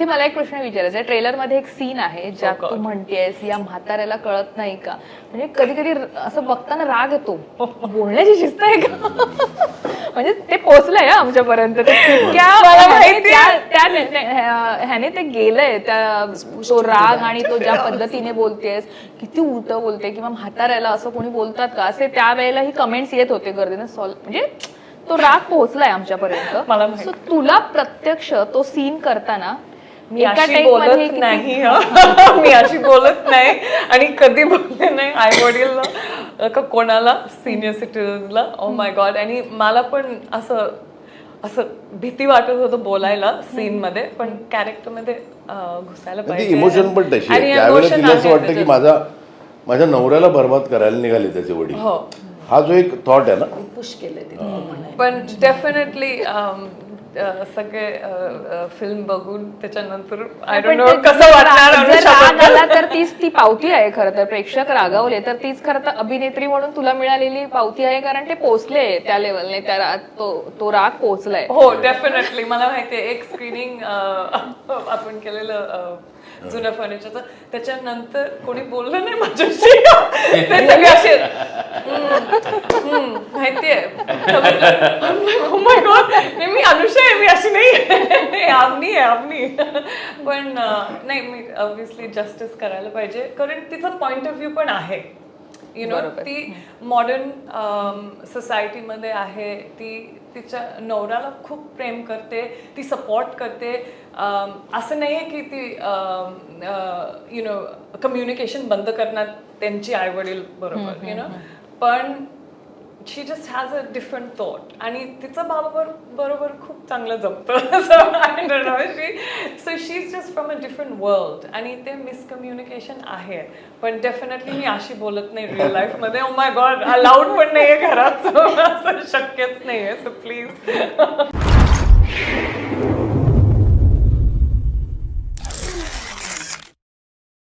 इथे मला एक प्रश्न विचारायचा आहे. ट्रेलरमध्ये एक सीन आहे ज्यात God. तू म्हणतेस या म्हाताऱ्याला कळत नाही का? म्हणजे कधी कधी असं बघताना राग येतो. बोलण्याची शिस्त आहे का? म्हणजे ते पोहोचलंय हा आमच्यापर्यंत. ह्याने ते गेलंय. त्या तो राग आणि तो ज्या पद्धतीने बोलतेस किती उलट बोलते किंवा म्हाताऱ्याला असं कोणी बोलतात का? असे त्यावेळेला ही कमेंट्स येत होते गर्दीनं. सॉल्व म्हणजे तो राग पोहोचलाय आमच्यापर्यंत. मला तुला प्रत्यक्ष तो सीन करताना मी अशी बोलत नाही हं. मी अशी बोलत नाही आणि कधी बोलले नाही. आई वडील का कोणाला? सिनियर सिटीजनला ओ माय गॉड आणि मला पण असं असं भीती वाटत होतं बोलायला सीन मध्ये पण कॅरेक्टरमध्ये घुसायला ती पाहिजे. इमोशन पण तशी असं वाटतं की. माझा माझ्या नवऱ्याला बर्बाद करायला निघाले त्याचे वडील. हो. हा जो एक थॉट आहे ना. पुश केले तिने पण डेफिनेटली सगळे फिल्म बघून त्याच्यानंतर आय डोंट नो कसं वाटणार राग- जर राग. आला तर तीच ती पावती आहे खरं तर. प्रेक्षक रागावले तर तीच खरं तर अभिनेत्री म्हणून तुला मिळालेली पावती आहे कारण ते पोचले त्या लेवलने त्या रा- तो तो राग पोचलाय हो डेफिनेटली मला माहितीये एक स्क्रीनिंग आपण केलेलं अं, जुन्या फर्निचरचं त्याच्यानंतर कोणी बोललं नाही माझ्याशी. ते सगळे असे "हम्म, हम्म, माहितीये Oh my God, नाही मी अनुषा आहे मी अशी नाही आमनी आहे आमनी पण नाही मी ऑब्विसली जस्टिस करायला पाहिजे. कारण तिचा पॉइंट ऑफ व्ह्यू पण आहे. यु नो ती मॉडर्न सोसायटीमध्ये आहे. ती तिच्या नवऱ्याला खूप प्रेम करते. ती सपोर्ट करते. असं नाही आहे की ती यु नो कम्युनिकेशन बंद करणार त्यांची आई वडील बरोबर यु नो पण she just has a different thought आणि तिचं बाबा बरोबर खूप चांगलं जमतं so she is just from a different world आणि ते मिसकम्युनिकेशन आहे. पण डेफिनेटली मी अशी बोलत नाही रिअल लाईफमध्ये ओ माय गॉड अलाउड पण नाही आहे घरात. असं शक्यच नाही आहे सो प्लीज